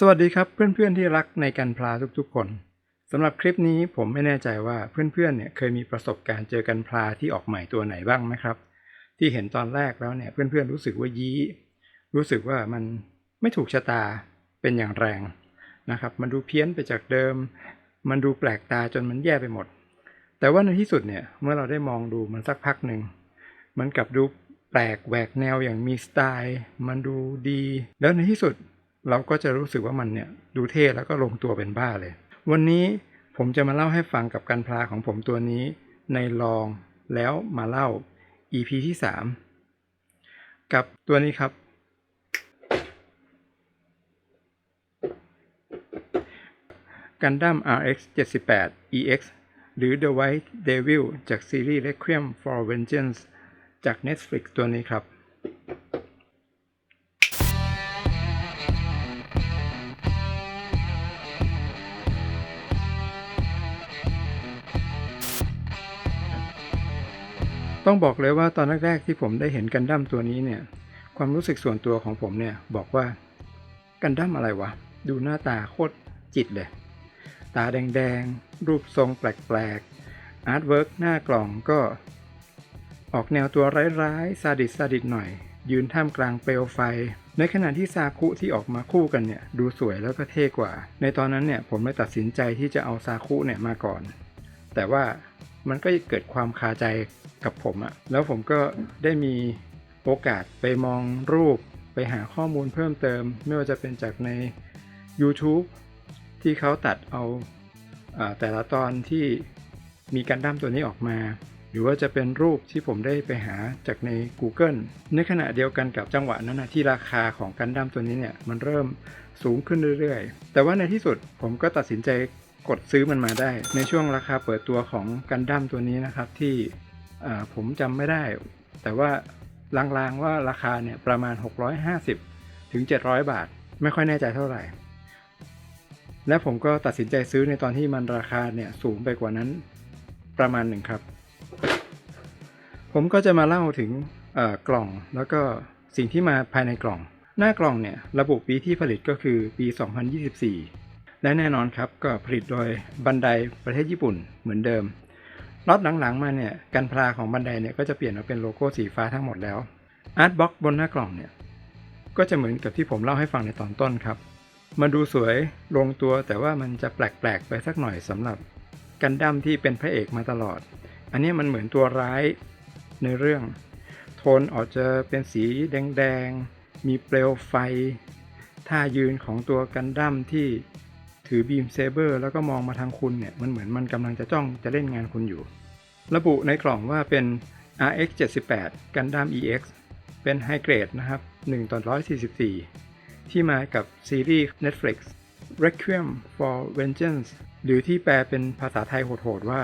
สวัสดีครับเพื่อนๆที่รักในกันพลาทุกๆคนสำหรับคลิปนี้ผมไม่แน่ใจว่าเพื่อนๆเนี่ยเคยมีประสบการณ์เจอกันพลาที่ออกใหม่ตัวไหนบ้างไหมครับ ที่เห็นตอนแรกแล้วเนี่ยเพื่อนๆรู้สึกว่ายี้ รู้สึกว่ามันไม่ถูกชะตาเป็นอย่างแรงนะครับ มันดูเพี้ยนไปจากเดิม มันดูแปลกตาจนมันแย่ไปหมด แต่ว่าในที่สุดเนี่ยเมื่อเราได้มองดูมันสักพักหนึ่งมันกลับดูแปลกแหวกแนวอย่างมีสไตล์ มันดูดี แล้วในที่สุด เราก็จะรู้สึกว่ามันเนี่ยดูเท่แล้วก็ลงตัวเป็นบ้าเลย วันนี้ผมจะมาเล่าให้ฟังกับการพลาของผมตัวนี้ ในลองแล้วมาเล่า EP ที่ 3 กับตัวนี้ครับ Gundam RX 78 EX หรือ The White Devil จากซีรีส์ Requiem for Vengeance จาก Netflix ตัวนี้ครับ ต้องบอกเลยว่าตอนแรกๆที่ผมได้เห็นกันดั้มตัวนี้เนี่ย ความรู้สึกส่วนตัวของผมเนี่ยบอกว่ากันดั้มอะไรวะ ดูหน้าตาโคตรจิตเลย ตาแดงๆ รูปทรงแปลกๆ อาร์ตเวิร์กหน้ากล่องก็ ออกแนวตัวร้ายๆ ซาดิสซาดิสหน่อย ยืนท่ามกลางเปลวไฟ ในขณะที่ซาคุที่ออกมาคู่กันเนี่ย ดูสวยแล้วก็เท่กว่า ในตอนนั้นเนี่ยผมเลยตัดสินใจที่จะเอาซาคุเนี่ยมาก่อน แต่ว่า มันก็เกิดความคาใจกับผมอะแล้วผมก็ได้มีโอกาสไปมองรูปไปหาข้อมูลเพิ่มเติม ไม่ว่าจะเป็นจากใน YouTube ที่เขาตัดเอาอาแต่ละตอนที่มีการดั้มตัวนี้ออกมา หรือว่าจะเป็นรูปที่ผมได้ไปหาจากใน Google ในขณะเดียวกันกับจังหวะนั้นนะที่ราคาของกันดั้มตัวนี้เนี่ยมันเริ่ม สูงขึ้นเรื่อยๆ แต่ว่าในที่สุดผมก็ตัดสินใจกดซื้อมันมาได้ ในช่วงราคาเปิดตัวของกันดั้มตัวนี้นะครับที่ผมจำไม่ได้ แต่ว่าลางๆว่าราคาเนี่ยประมาณ 650 ถึง 700 บาท ไม่ค่อยแน่ใจเท่าไหร่ และผมก็ตัดสินใจซื้อในตอนที่มันราคาเนี่ยสูงไปกว่านั้นประมาณหนึ่งครับ ผมก็จะมาเล่าถึงกล่องแล้วก็สิ่งที่มาภายในกล่อง หน้ากล่องเนี่ยระบุปีที่ผลิตก็คือปี 2024 และแน่นอนครับก็ผลิตโดยบันไดประเทศญี่ปุ่นเหมือนเดิมล็อตหลังๆมาเนี่ยกันพลาของบันไดเนี่ยก็จะเปลี่ยนมาเป็นโลโก้สีฟ้าทั้งหมดแล้วอาร์ตบ็อกบนหน้ากล่องเนี่ยก็จะเหมือนกับที่ผมเล่าให้ฟังในตอนต้นครับ มันดูสวยลงตัวแต่ว่ามันจะแปลกๆไปสักหน่อยสำหรับกันดั้มที่เป็นพระเอกมาตลอด อันนี้มันเหมือนตัวร้ายในเรื่อง โทนออกจะเป็นสีแดงๆ มีเปลวไฟ ท่ายืนของตัวกันดั้มที่ถือบีมเซเบอร์แล้วก็มองมาทางคุณเนี่ย มันเหมือนมันกำลังจะจ้องจะเล่นงานคุณอยู่ ระบุในกล่องว่าเป็น RX 78 Gundam EX เป็นไฮเกรดนะครับ 1 ต่อ 144 ที่มากับซีรีส์ Netflix Requiem for Vengeance หรือที่แปลเป็นภาษาไทยโหดๆว่า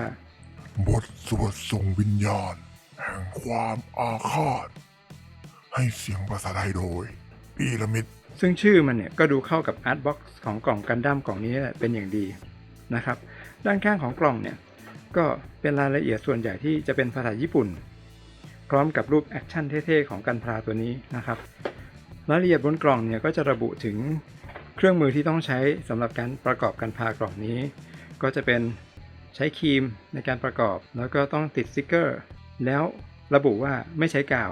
บทสวดส่งวิญญาณ แห่งความอาฆาต ให้เสียงภาษาไทยโดยปีละมิด ซึ่งชื่อมันเนี่ยก็ดูเข้ากับอาร์ตบ็อกซ์ของกล่องกันดั้มกล่องนี้เป็นอย่างดีนะครับ ด้านข้างของกล่องเนี่ยก็เป็นรายละเอียดส่วนใหญ่ที่จะเป็นภาษาญี่ปุ่น พร้อมกับรูปแอคชั่นเท่ๆของกันพลาตัวนี้นะครับ รายละเอียดบนกล่องเนี่ยก็จะระบุถึงเครื่องมือที่ต้องใช้สำหรับการประกอบกันพลากล่องนี้ ก็จะเป็นใช้ครีมในการประกอบ แล้วก็ต้องติดสติกเกอร์ แล้วระบุว่าไม่ใช้กาว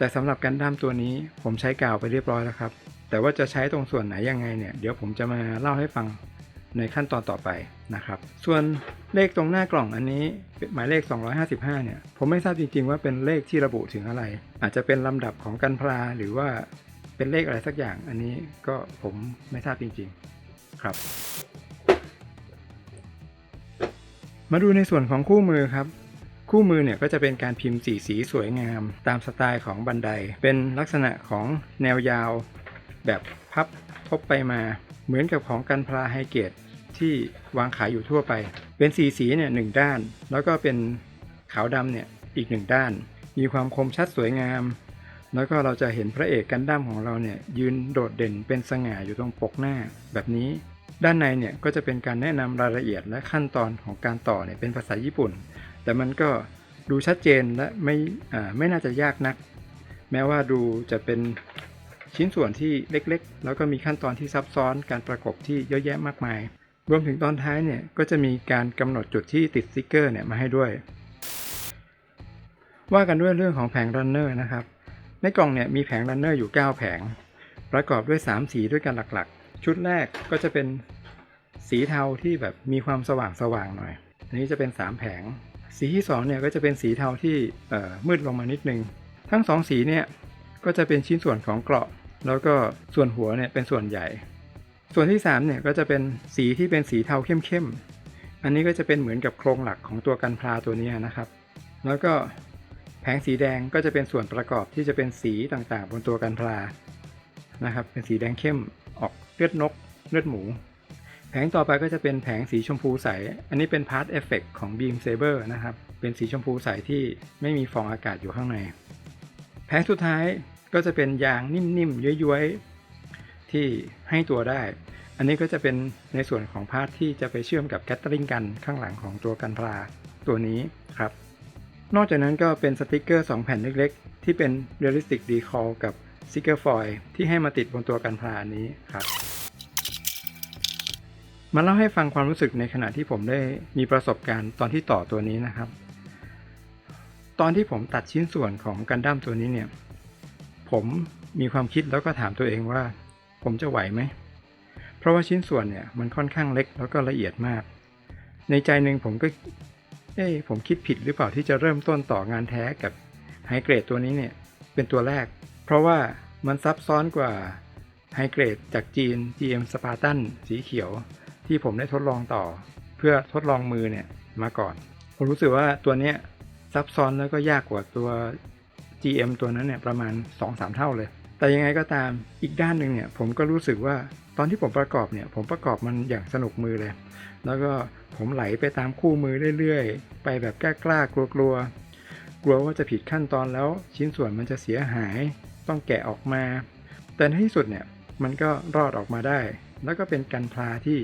แต่สำหรับกันดั้มตัวนี้ผมใช้กาวไปเรียบร้อยแล้วครับ แต่ว่าจะใช้ตรงส่วนไหนยังไงเนี่ยเดี๋ยวผมจะมาเล่าให้ฟังในขั้นตอนต่อไปนะครับ ส่วนเลขตรงหน้ากล่องอันนี้หมายเลข 255 เนี่ย ผมไม่ทราบจริง ๆ ว่าเป็นเลขที่ระบุถึงอะไร อาจจะเป็นลำดับของกันพลาหรือว่าเป็นเลขอะไรสักอย่าง อันนี้ก็ผมไม่ทราบจริง ๆ ครับ มาดูในส่วนของคู่มือครับ คู่มือเนี่ยก็จะเป็นการพิมพ์สีสีสวยงาม ตามสไตล์ของบันได เป็นลักษณะของแนวยาว แบบพับทบไปมา เหมือนกับของกันพลาไฮเกตที่วางขายอยู่ทั่วไป เป็นสีสีเนี่ยหนึ่งด้าน แล้วก็เป็นขาวดำเนี่ยอีกหนึ่งด้าน มีความคมชัดสวยงาม แล้วก็เราจะเห็นพระเอกกันดั้มของเราเนี่ยยืนโดดเด่นเป็นสง่าอยู่ตรงปกหน้าแบบนี้ ด้านในเนี่ยก็จะเป็นการแนะนำรายละเอียดและขั้นตอนของการต่อเนี่ยเป็นภาษาญี่ปุ่น แต่มันก็ดูชัดเจนและไม่ไม่น่าจะยากนัก แม้ว่าดูจะเป็นชิ้นส่วนที่เล็กๆ แล้วก็มีขั้นตอนที่ซับซ้อนการประกบที่เยอะแยะมากมาย รวมถึงตอนท้ายเนี่ยก็จะมีการกำหนดจุดที่ติดสติกเกอร์เนี่ยมาให้ด้วย ว่ากันด้วยเรื่องของแผงรันเนอร์นะครับในกล่องเนี่ยมีแผงรันเนอร์อยู่ 9 แผง ประกอบด้วย 3 สีด้วยกันหลักๆ ชุดแรกก็จะเป็นสีเทาที่แบบมีความสว่างสว่างๆหน่อย อันนี้จะเป็น 3 แผง สีที่2เนี่ยก็จะเป็นสีเทาที่มืดลงมานิดนึง ทั้ง 2 สีเนี่ยก็จะเป็นชิ้นส่วนของเกราะ แล้วก็ส่วนหัวเนี่ยเป็นส่วนใหญ่ ส่วนที่3เนี่ยก็จะเป็นสีที่เป็นสีเทาเข้มๆ อันนี้ก็จะเป็นเหมือนกับโครงหลักของตัวกันพลาตัวนี้นะครับ แล้วก็แผงสีแดงก็จะเป็นส่วนประกอบที่จะเป็นสีต่างๆ บนตัวกันพลานะครับ เป็นสีแดงเข้ม ลือดนก เลือดหมู แผงต่อไปก็จะเป็นแผงสีชมพูใส อันนี้เป็นพาร์ทเอฟเฟกของ Beam Saber นะครับ เป็นสีชมพูใสที่ไม่มีฟองอากาศอยู่ข้างใน แผงสุดท้ายก็จะเป็นยางนิ่มๆย้วยๆที่ให้ตัวได้ อันนี้ก็จะเป็นในส่วนของพาร์ทที่จะไปเชื่อมกับแกตเตอริงกันข้างหลังของตัวกันพลาตัวนี้ครับ นอกจากนั้นก็เป็นสติกเกอร์ 2 แผ่นเล็กๆ ที่เป็น Realistic Decal กับ s t i c k e r Foil ที่ให้มาติดบนตัวกันพลานี้ครับ มาเล่าให้ฟังความรู้สึกในขณะที่ผมได้มีประสบการณ์ตอนที่ต่อตัวนี้นะครับ ตอนที่ผมตัดชิ้นส่วนของกันดั้มตัวนี้เนี่ย ผมมีความคิดแล้วก็ถามตัวเองว่า ผมจะไหวไหม เพราะว่าชิ้นส่วนเนี่ยมันค่อนข้างเล็กแล้วก็ละเอียดมาก ในใจหนึ่งผมก็เอ้ผมคิดผิดหรือเปล่าที่จะเริ่มต้นต่องานแท้กับไฮเกรดตัวนี้เนี่ยเป็นตัวแรก เพราะว่ามันซับซ้อนกว่าไฮเกรดจากจีน GM Spartan สีเขียว ที่ผมได้ทดลองต่อ เพื่อทดลองมือเนี่ยมาก่อน ผมรู้สึกว่าตัวเนี้ยซับซ้อนแล้วก็ยากกว่าตัว GM ตัวนั้นเนี่ยประมาณ 2-3 เท่าเลย แต่ยังไงก็ตามอีกด้านหนึ่งเนี่ยผมก็รู้สึกว่าตอนที่ผมประกอบเนี่ยผมประกอบมันอย่างสนุกมือเลย แล้วก็ผมไหลไปตามคู่มือเรื่อยๆ ไปแบบกล้าๆกลัวๆกลัวว่าจะผิดขั้นตอนแล้วชิ้นส่วนมันจะเสียหาย ต้องแกะออกมา แต่ในที่สุดเนี่ยมันก็รอดออกมาได้ แล้วก็เป็นกันพลาที่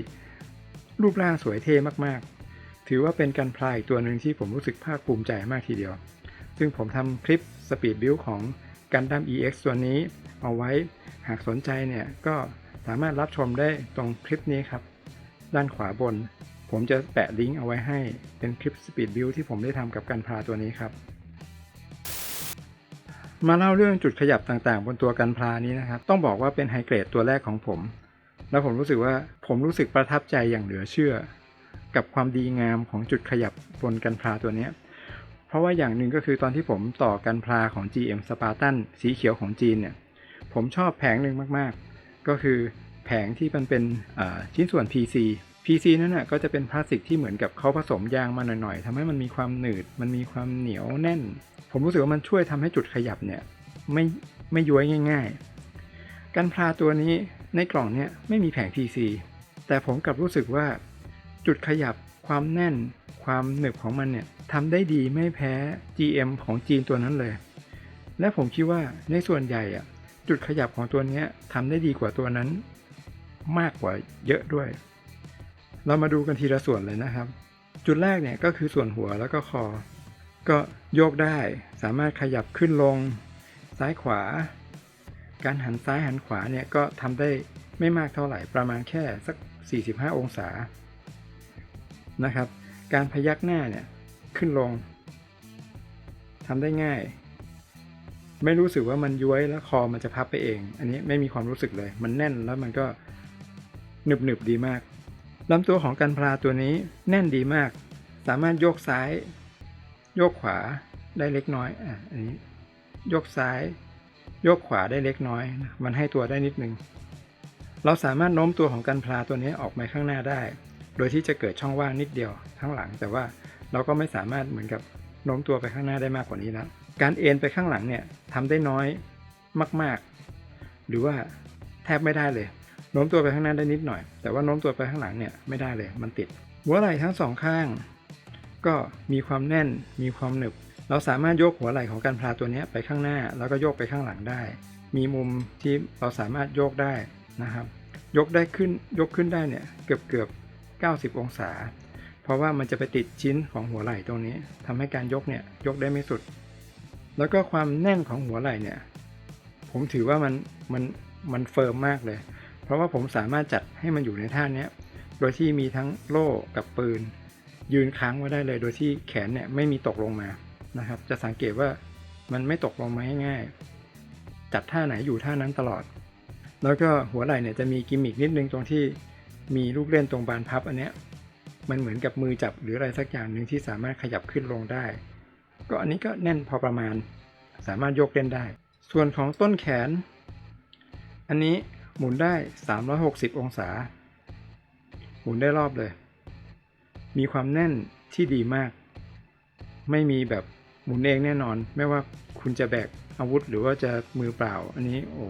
รูปร่างสวยเท่มากๆ ถือว่าเป็นกันพลาอีกตัวหนึ่งที่ผมรู้สึกภาคภูมิใจมากทีเดียว ซึ่งผมทำคลิปสปีดบิ d ของกันดั้ม EX ตัวนี้เอาไว้หากสนใจเนี่ยก็สามารถรับชมได้ตรงคลิปนี้ครับ ด้านขวาบน ผมจะแปะลิงก์เอาไว้ให้เป็นคลิปสปีดบิ d ที่ผมได้ทำกับกันพลาตัวนี้ครับ มาเล่าเรื่องจุดขยับต่างๆ บนตัวกันพลานี้นะครับ ต้องบอกว่าเป็นไฮเกรดตัวแรกของผม แล้วผมรู้สึกว่าผมรู้สึกประทับใจอย่างเหลือเชื่อ กับความดีงามของจุดขยับบนกันพลาตัวเนี้ยเพราะว่าอย่างหนึ่งก็คือตอนที่ผมต่อกันพลาของ GM Spartan สีเขียวของจีนเนี่ย ผมชอบแผงหนึ่งมากๆ ก็คือแผงที่มันเป็นชิ้นส่วน PC PC นั่นน่ะก็จะเป็นพลาสติกที่เหมือนกับเขาผสมยางมาหน่อยๆทำให้มันมีความหนืด มันมีความเหนียวแน่น ผมรู้สึกว่ามันช่วยทำให้จุดขยับเนี่ยไม่ไม่ย้วยง่าย ๆ กันพลาตัวนี้ในกล่องเนี่ยไม่มีแผง PC แต่ผมกลับรู้สึกว่าจุดขยับความแน่นความหนึบของมันเนี่ยทำได้ดีไม่แพ้ GM ของจีนตัวนั้นเลย และผมคิดว่าในส่วนใหญ่อะจุดขยับของตัวนี้ทำได้ดีกว่าตัวนั้น มากกว่าเยอะด้วย เรามาดูกันทีละส่วนเลยนะครับ จุดแรกเนี่ยก็คือส่วนหัวแล้วก็คอ ก็โยกได้สามารถขยับขึ้นลง ซ้ายขวา การหันซ้ายหันขวาเนี่ยก็ทำได้ไม่มากเท่าไหร่ประมาณแค่สัก 45 องศานะครับ การพยักหน้าเนี่ยขึ้นลงทำได้ง่าย ไม่รู้สึกว่ามันย้วยแล้วคอมันจะพับไปเอง อันนี้ไม่มีความรู้สึกเลย มันแน่นแล้วมันก็หนึบหนึบดีมากลำตัวของกันพลาตัวนี้แน่นดีมาก สามารถโยกซ้าย โยกขวาได้เล็กน้อยอะอันนี้โยกซ้าย โยกขวาได้เล็กน้อยนะมันให้ตัวได้นิดนึง เราสามารถโน้มตัวของกันพลาตัวนี้ออกมาข้างหน้าได้ โดยที่จะเกิดช่องว่างนิดเดียวข้งหลัง แต่ว่าเราก็ไม่สามารถเหมือนกับโน้มตัวไปข้างหน้าได้มากกว่านี้แล้วการเอ็นไปข้างหลังเนี่ยทำได้น้อยมาก ๆ หรือว่าแทบไม่ได้เลยโน้มตัวไปข้างหน้าได้นิดหน่อย แต่ว่าโน้มตัวไปข้างหลังเนี่ยไม่ได้เลย มันติด หัวไหล่ทั้งสองข้าง ก็มีความแน่นมีความหนึบ เราสามารถยกหัวไหล่ของการพลาตัวนี้ไปข้างหน้า แล้วก็โยกไปข้างหลังได้ มีมุมที่เราสามารถโยกได้นะครับ ยกได้ขึ้นยกขึ้นได้เนี่ยเกือบเกือบ 90 องศา เพราะว่ามันจะไปติดชิ้นของหัวไหล่ตรงนี้ทำให้การยกเนี่ยยกได้ไม่สุด แล้วก็ความแน่นของหัวไหล่เนี่ยผมถือว่ามันมันมันเฟิร์มมากเลย เพราะว่าผมสามารถจัดให้มันอยู่ในท่านี้โดยที่มีทั้งโล่กับปืน ยืนค้างไว้ได้เลย โดยที่แขนเนี่ยไม่มีตกลงมานะครับ จะสังเกตว่ามันไม่ตกลงมาง่ายๆจัดท่าไหนอยู่ท่านั้นตลอด แล้วก็หัวไหล่เนี่ยจะมีกิมมิกนิดนึงตรงที่มีลูกเล่นตรงบานพับอันเนี้ยมันเหมือนกับมือจับหรืออะไรสักอย่างหนึ่งที่สามารถขยับขึ้นลงได้ ก็อันนี้ก็แน่นพอประมาณ สามารถยกเล่นได้ ส่วนของต้นแขน อันนี้หมุนได้ 360 องศา หมุนได้รอบเลย มีความแน่นที่ดีมาก ไม่มีแบบหมุนเองแน่นอน ไม่ว่าคุณจะแบกอาวุธหรือว่าจะมือเปล่า อันนี้โอ้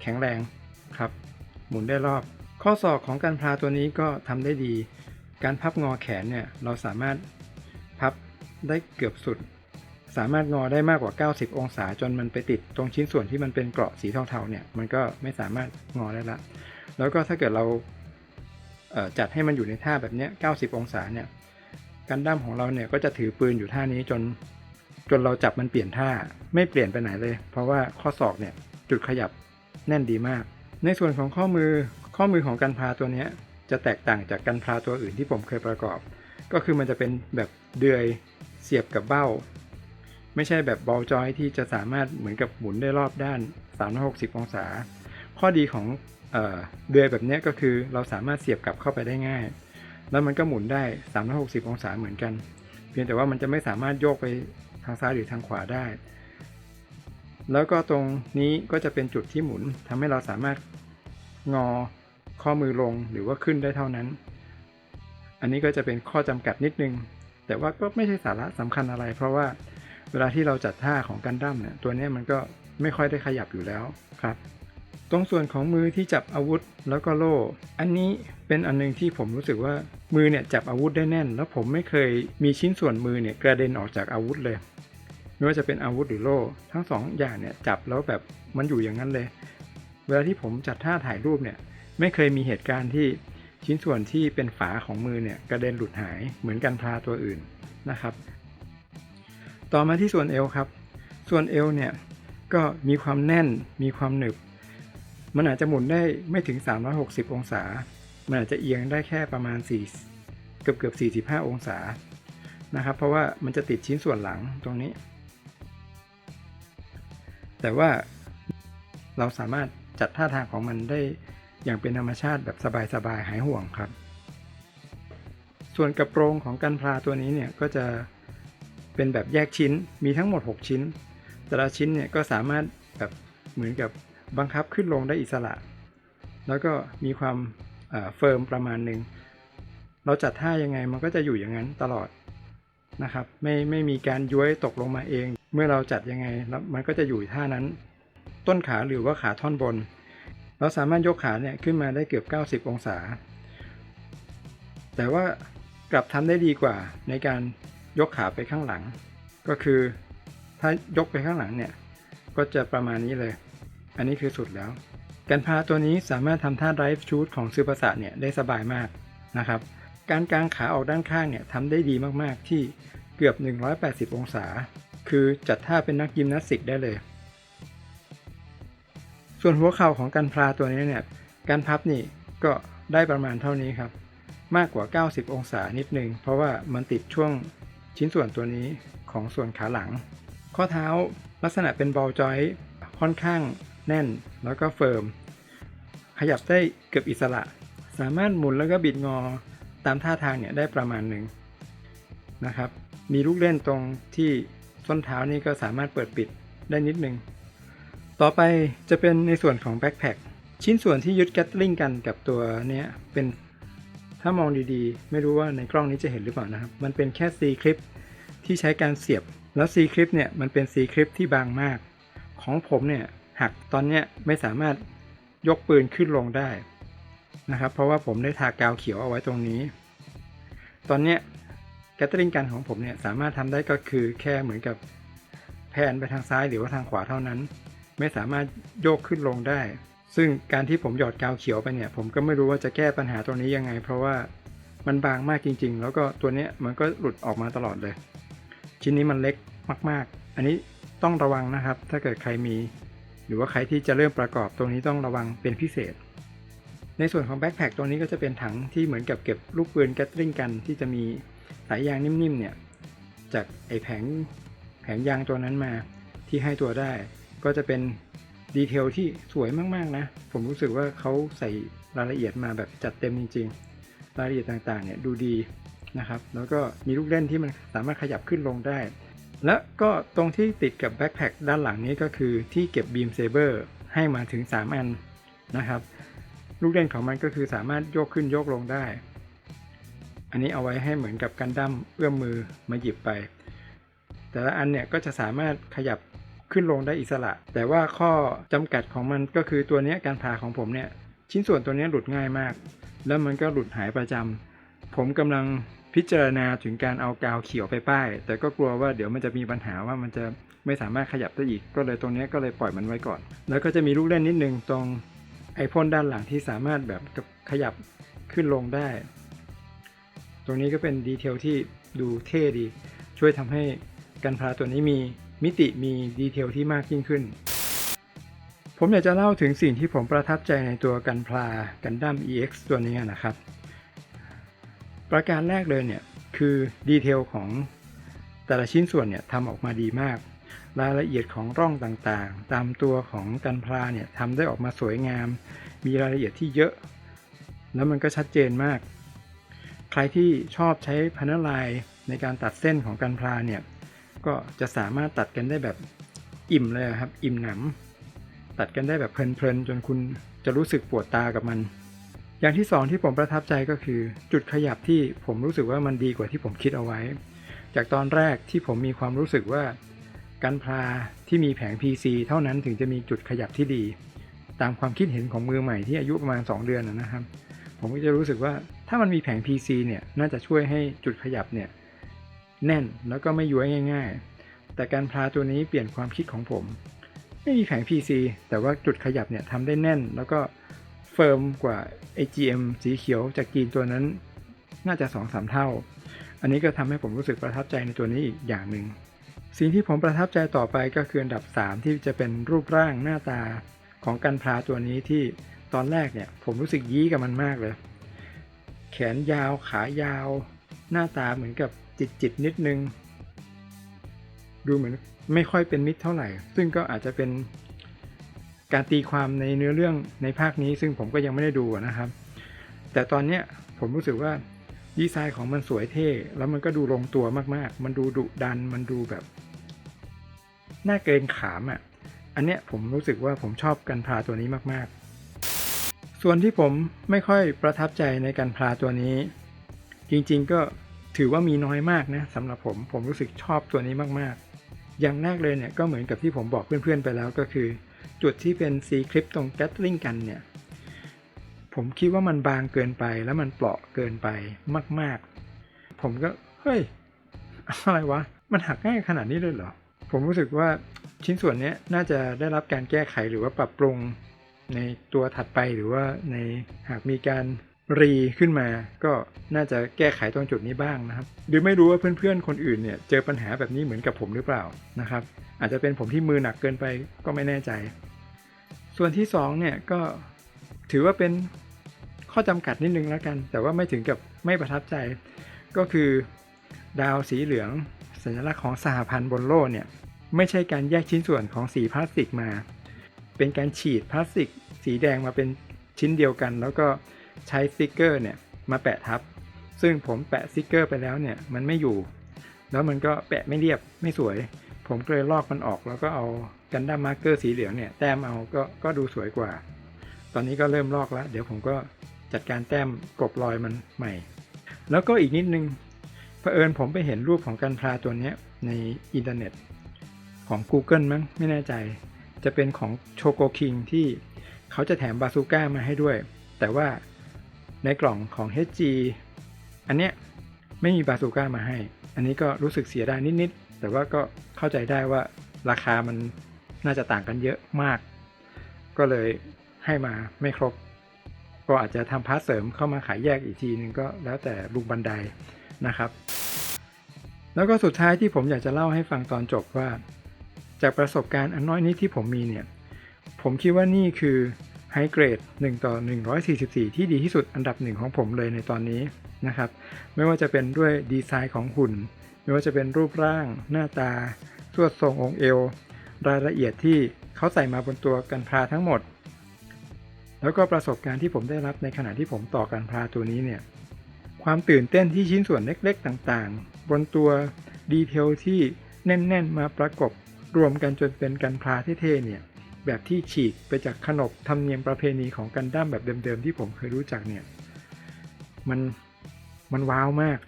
แข็งแรงครับ หมุนได้รอบ ข้อศอกของการพลาตัวนี้ก็ทำได้ดี การพับงอแขนเนี่ยเราสามารถพับได้เกือบสุด สามารถงอได้มากกว่า 90 องศาจนมันไปติดตรงชิ้นส่วนที่มันเป็นเกราะสีเทาๆเนี่ยมันก็ไม่สามารถงอได้ละ แล้วก็ถ้าเกิดเรา จัดให้มันอยู่ในท่าแบบนี้90 องศาเนี่ยกันดั้มของเราเนี่ยก็จะถือปืนอยู่ท่านี้จนจนเราจับมันเปลี่ยนท่าไม่เปลี่ยนไปไหนเลย เพราะว่าข้อศอกเนี่ยจุดขยับแน่นดีมาก ในส่วนของข้อมือข้อมือของกันพลาตัวนี้จะแตกต่างจากกันพลาตัวอื่นที่ผมเคยประกอบ ก็คือมันจะเป็นแบบเดือยเสียบกับเบ้า ไม่ใช่แบบบอลจอยที่จะสามารถเหมือนกับหมุนได้รอบด้าน 360 องศา ข้อดีของ เออเดือยแบบนี้ก็คือเราสามารถเสียบกลับเข้าไปได้ง่าย แล้วมันก็หมุนได้ 360 องศาเหมือนกัน เพียงแต่ว่ามันจะไม่สามารถโยกไปทางซ้ายหรือทางขวาได้ แล้วก็ตรงนี้ก็จะเป็นจุดที่หมุนทำให้เราสามารถงอข้อมือลงหรือว่าขึ้นได้เท่านั้น อันนี้ก็จะเป็นข้อจำกัดนิดนึง แต่ว่าก็ไม่ใช่สาระสำคัญอะไร เพราะว่าเวลาที่เราจัดท่าของกันดั้มเนี่ยตัวนี้มันก็ไม่ค่อยได้ขยับอยู่แล้วครับ ตรงส่วนของมือที่จับอาวุธแล้วก็โล่ อันนี้เป็นอันหนึงที่ผมรู้สึกว่ามือเนี่ยจับอาวุธได้แน่น แล้วผมไม่เคยมีชิ้นส่วนมือเนี่ยกระเด็นออกจากอาวุธเลย ไม่ว่าจะเป็นอาวุธหรือโล่ ทั้งสองอย่างเนี่ยจับแล้วแบบมันอยู่อย่างนั้นเลย เวลาที่ผมจัดท่าถ่ายรูปเนี่ยไม่เคยมีเหตุการณ์ที่ชิ้นส่วนที่เป็นฝาของมือเนี่ยกระเด็นหลุดหายเหมือนกันพลาตัวอื่นนะครับ ต่อมาที่ส่วนเอวครับ ส่วนเอวเนี่ยก็มีความแน่นมีความหนึบ มันอาจจะหมุนได้ไม่ถึง 360 องศา มันอาจจะเอียงได้แค่ประมาณ 4 เกือบเกือบ45 องศา นะครับ เพราะว่ามันจะติดชิ้นส่วนหลังตรงนี้ แต่ว่าเราสามารถจัดท่าทางของมันได้อย่างเป็นธรรมชาติแบบสบายๆ หายห่วงครับ ส่วนกระโปรงของกันพลาตัวนี้เนี่ยก็จะเป็นแบบแยกชิ้น มีทั้งหมด 6 ชิ้น แต่ละชิ้นเนี่ยก็สามารถแบบเหมือนกับ บังคับขึ้นลงได้อิสระ แล้วก็มีความเฟิร์มประมาณหนึ่ง เราจัดท่ายังไงมันก็จะอยู่อย่างนั้นตลอดนะครับ ไม่ไม่มีการย้วยตกลงมาเอง เมื่อเราจัดยังไงแล้วมันก็จะอยู่ท่านั้น ต้นขาหรือว่าขาท่อนบน เราสามารถยกขาเนี่ยขึ้นมาได้เกือบ 90 องศา แต่ว่ากลับทำได้ดีกว่าในการยกขาไปข้างหลัง ก็คือถ้ายกไปข้างหลังเนี่ยก็จะประมาณนี้เลย อันนี้คือสุดแล้วการพาตัวนี้สามารถทำท่า drive shoot ของซือประสาทเนี่ยได้สบายมากนะครับ การกางขาออกด้านข้างเนี่ยทำได้ดีมากๆที่เกือบ 180 องศา คือจัดท่าเป็นนักยิมนาสติกได้เลย ส่วนหัวเข่าของการพลาตัวนี้เนี่ยการพับนี่ก็ได้ประมาณเท่านี้ครับ มากกว่า 90 องศานิดนึง เพราะว่ามันติดช่วงชิ้นส่วนตัวนี้ของส่วนขาหลัง ข้อเท้าลักษณะเป็นบอลจอยค่อนข้าง แน่นแล้วก็เฟิร์ม ขยับได้เกือบอิสระ สามารถหมุนแล้วก็บิดงอตามท่าทางเนี่ยได้ประมาณหนึ่งนะครับ มีลูกเล่นตรงที่ส้นเท้านี่ก็สามารถเปิดปิดได้นิดนึง ต่อไปจะเป็นในส่วนของแบ็คแพคชิ้นส่วนที่ยึดแกตลิงกันกับตัวเนี้ยเป็นถ้ามองดีๆ ไม่รู้ว่าในกล้องนี้จะเห็นหรือเปล่านะครับ มันเป็นแค่ C คลิปที่ใช้การเสียบ แล้ว C คลิปเนี่ยมันเป็น C คลิปที่บางมาก ของผมเนี่ย หักตอนเนี้ยไม่สามารถยกปืนขึ้นลงได้นะครับ เพราะว่าผมได้ทากาวเขียวเอาไว้ตรงนี้ ตอนเนี้ยแกตลิงกันของผมเนี่ยสามารถทำได้ก็คือแค่เหมือนกับแพนไปทางซ้ายหรือว่าทางขวาเท่านั้น ไม่สามารถโยกขึ้นลงได้ ซึ่งการที่ผมหยอดกาวเขียวไปเนี่ย ผมก็ไม่รู้ว่าจะแก้ปัญหาตรงนี้ยังไง เพราะว่ามันบางมากจริง ๆ แล้วก็ตัวเนี้ยมันก็หลุดออกมาตลอดเลย ชิ้นนี้มันเล็กมาก ๆ อันนี้ต้องระวังนะครับ ถ้าเกิดใครมี รือว่าใครที่จะเริ่มประกอบตรงนี้ต้องระวังเป็นพิเศษ ในส่วนของแบ็คแพคตัวนี้ก็จะเป็นถังที่เหมือนกับเก็บลูกปืนแกตลิงกัน ที่จะมีสายยางนิ่มๆเนี่ยจากไอแผงแผงยางตัวนั้นมาที่ให้ตัวได้ ก็จะเป็นดีเทลที่สวยมากๆนะ ผมรู้สึกว่าเขาใส่รายละเอียดมาแบบจัดเต็มจริง ๆ รายละเอียดต่างๆเนี่ยดูดีนะครับ แล้วก็มีลูกเล่นที่มันสามารถขยับขึ้นลงได้ และก็ตรงที่ติดกับแบ็คแพคด้านหลังนี้ก็คือที่เก็บบีมเซเบอร์ให้มาถึง 3 อันนะครับ ลูกเล่นของมันก็คือสามารถโยกขึ้นโยกลงได้ อันนี้เอาไว้ให้เหมือนกับกันดั้มเอื้อมมือมาหยิบไป แต่ละอันเนี่ยก็จะสามารถขยับขึ้นลงได้อิสระ แต่ว่าข้อจำกัดของมันก็คือตัวนี้การพาของผมเนี่ยชิ้นส่วนตัวนี้หลุดง่ายมาก แล้วมันก็หลุดหายประจำผมกำลัง พิจารณาถึงการเอากาวเขียวไปป้าย แต่ก็กลัวว่าเดี๋ยวมันจะมีปัญหาว่ามันจะไม่สามารถขยับได้อีก ก็เลยตรงนี้ก็เลยปล่อยมันไว้ก่อน แล้วก็จะมีลูกเล่นนิดนึงตรงไอพ่นด้านหลังที่สามารถแบบขยับขึ้นลงได้ ตรงนี้ก็เป็นดีเทลที่ดูเท่ดี ช่วยทำให้กันพลาตัวนี้มีมิติมีดีเทลที่มากยิ่งขึ้น ผมอยากจะเล่าถึงสิ่งที่ผมประทับใจในตัวกันพลากันดั้ม EX ตัวนี้นะครับ ประการแรกเลยเนี่ยคือดีเทลของแต่ละชิ้นส่วนเนี่ยทำออกมาดีมาก รายละเอียดของร่องต่างๆ ตามตัวของกันพลาเนี่ยทำได้ออกมาสวยงาม มีรายละเอียดที่เยอะ แล้วมันก็ชัดเจนมาก ใครที่ชอบใช้พันธลายในการตัดเส้นของกันพลาเนี่ยก็จะสามารถตัดกันได้แบบอิ่มเลยครับ อิ่มหนำตัดกันได้แบบเพลินๆจนคุณจะรู้สึกปวดตากับมัน อย่างที่สองที่ผมประทับใจก็คือ จุดขยับที่ผมรู้สึกว่ามันดีกว่าที่ผมคิดเอาไว้ จากตอนแรกที่ผมมีความรู้สึกว่ากันพลาที่มีแผง PC เท่านั้นถึงจะมีจุดขยับที่ดี ตามความคิดเห็นของมือใหม่ที่อายุประมาณ 2 เดือนนะนะครับ ผมก็จะรู้สึกว่าถ้ามันมีแผง PC เนี่ยน่าจะช่วยให้จุดขยับเนี่ยแน่นแล้วก็ไม่ย้วยง่าย ๆ แต่การพลาตัวนี้เปลี่ยนความคิดของผม ไม่มีแผง PC แต่ว่าจุดขยับเนี่ยทำได้แน่น แล้วก็ เฟิร์มกว่า AGM สีเขียวจากจีนตัวนั้น น่าจะ 2-3 เท่า อันนี้ก็ทำให้ผมรู้สึกประทับใจในตัวนี้อีกอย่างหนึ่งสิ่งที่ผมประทับใจต่อไปก็คืออันดับ 3 ที่จะเป็นรูปร่างหน้าตาของกันพลาตัวนี้ที่ตอนแรกเนี่ยผมรู้สึกยี้กับมันมากเลย แขนยาวขายาว หน้าตาเหมือนกับจิตจิตนิดนึง ดูเหมือนไม่ค่อยเป็นมิตรเท่าไหร่ ซึ่งก็อาจจะเป็น การตีความในเนื้อเรื่องในภาคนี้ซึ่งผมก็ยังไม่ได้ดูนะครับ แต่ตอนเนี้ยผมรู้สึกว่าดีไซน์ของมันสวยเท่ แล้วมันก็ดูลงตัวมากๆ มันดูดุดันมันดูแบบน่าเกรงขามอะ่ะ อันเนี้ยผมรู้สึกว่าผมชอบกันพลาตัวนี้มากๆ ส่วนที่ผมไม่ค่อยประทับใจในกันพลาตัวนี้ จริงๆก็ถือว่ามีน้อยมากนะสำหรับผมผมรู้สึกชอบตัวนี้มากๆ อย่างแรกเลยเนี่ยก็เหมือนกับที่ผมบอกเพื่อนๆไปแล้วก็คือ จุดที่เป็นซีคลิปตรงแกตลิงกันเนี่ย ผมคิดว่ามันบางเกินไปแล้วมันเปราะเกินไปมาก ๆ ผมก็ เฮ้ย อะไรวะ มันหักง่ายขนาดนี้เลยเหรอ ผมรู้สึกว่าชิ้นส่วนนี้น่าจะได้รับการแก้ไขหรือว่าปรับปรุงในตัวถัดไปหรือว่าในหากมีการ รีขึ้นมา ก็น่าจะแก้ไขตรงจุดนี้บ้างนะครับ หรือไม่รู้ว่าเพื่อนๆ คนอื่นเนี่ยเจอปัญหาแบบนี้เหมือนกับผมหรือเปล่านะครับ อาจจะเป็นผมที่มือหนักเกินไปก็ไม่แน่ใจ ส่วนที่สองเนี่ยก็ถือว่าเป็นข้อจำกัดนิดนึงแล้วกัน แต่ว่าไม่ถึงกับไม่ประทับใจ ก็คือดาวสีเหลือง สัญลักษณ์ของสหพันธ์บนโลกเนี่ยไม่ใช่การแยกชิ้นส่วนของสีพลาสติกมา เป็นการฉีดพลาสติก สีแดงมาเป็นชิ้นเดียวกัน แล้วก็ ใช้สติกเกอร์เนี่ยมาแปะทับ ซึ่งผมแปะสติกเกอร์ไปแล้วเนี่ยมันไม่อยู่ แล้วมันก็แปะไม่เรียบไม่สวย ผมก็เลยลอกมันออก แล้วก็เอากันดั้มมาร์กเกอร์สีเหลืองเนี่ยแต้มเอาก็ก็ดูสวยกว่า ตอนนี้ก็เริ่มลอกแล้ว เดี๋ยวผมก็จัดการแต้มกบรอยมันใหม่ แล้วก็อีกนิดนึงเผอิญผมไปเห็นรูปของกันพลาตัวนี้ในอินเทอร์เน็ต ของ Google มั้งไม่แน่ใจ จะเป็นของโชโกคิงที่เขาจะแถมบาซูก้ามาให้ด้วย แต่ว่า ในกล่องของ HG อันเนี้ยไม่มีบาซูก้ามาให้ อันนี้ก็รู้สึกเสียดายนิดๆ แต่ว่าก็เข้าใจได้ว่าราคามันน่าจะต่างกันเยอะมาก ก็เลยให้มาไม่ครบ ก็อาจจะทำพาร์ทเสริมเข้ามาขายแยกอีกทีนึงก็แล้วแต่ลุงบันไดนะครับ แล้วก็สุดท้ายที่ผมอยากจะเล่าให้ฟังตอนจบว่า จากประสบการณ์อันน้อยนิดที่ผมมีเนี่ย ผมคิดว่านี่คือ ไฮเกรด 1 ต่อ 144 ที่ดีที่สุดอันดับหนึ่งของผมเลยในตอนนี้นะครับ ไม่ว่าจะเป็นด้วยดีไซน์ของหุ่น ไม่ว่าจะเป็นรูปร่าง หน้าตาสวดทรงองค์เอว รายละเอียดที่เขาใส่มาบนตัวกันพราทั้งหมด แล้วก็ประสบการณ์ที่ผมได้รับในขณะที่ผมต่อกันพราตัวนี้เนี่ย ความตื่นเต้นที่ชิ้นส่วนเล็กๆ ต่างๆ บนตัวดีเทลที่แน่น ๆ มาประกบรวมกันจนเป็นกันพราเท่ๆเนี่ย แบบที่ฉีกไปจากขนบธรรมเนียมประเพณีของกันดั้มแบบเดิมๆที่ผมเคยรู้จักเนี่ยมันมันว้าวมาก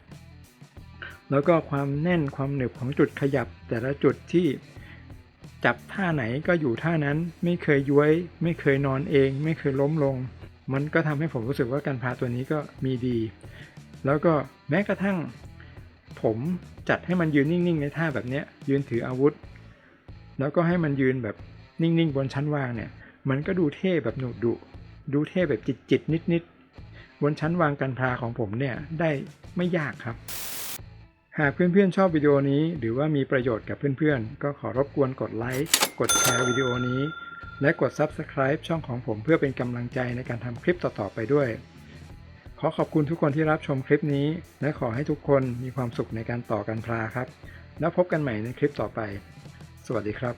แล้วก็ความแน่นความหนึบของจุดขยับ แต่ละจุดที่จับท่าไหนก็อยู่ท่านั้นไม่เคยย้วย ไม่เคยนอนเอง ไม่เคยล้มลง มันก็ทำให้ผมรู้สึกว่าการพาตัวนี้ก็มีดี แล้วก็แม้กระทั่ง ผมจัดให้มันยืนนิ่งๆ ในท่าแบบนี้ยืนถืออาวุธ แล้วก็ให้มันยืนแบบ นิ่งๆบนชั้นวางเนี่ย มันก็ดูเท่แบบหนุดุ ดูเท่แบบจิตๆนิดๆบนชั้นวางกันพาของผมเนี่ยได้ไม่ยากครับ หากเพื่อนๆชอบวิดีโอนี้ หรือว่ามีประโยชน์กับเพื่อนๆ ก็ขอรบกวนกดไลค์กดแชร์วิดีโอนี้ และกด Subscribe ช่องของผมเพื่อเป็นกำลังใจในการทำคลิปต่อๆไปด้วยขอขอบคุณทุกคนที่รับชมคลิปนี้ และขอให้ทุกคนมีความสุขในการต่อกันพลาครับ แล้วพบกันใหม่ในคลิปต่อไป สวัสดีครับ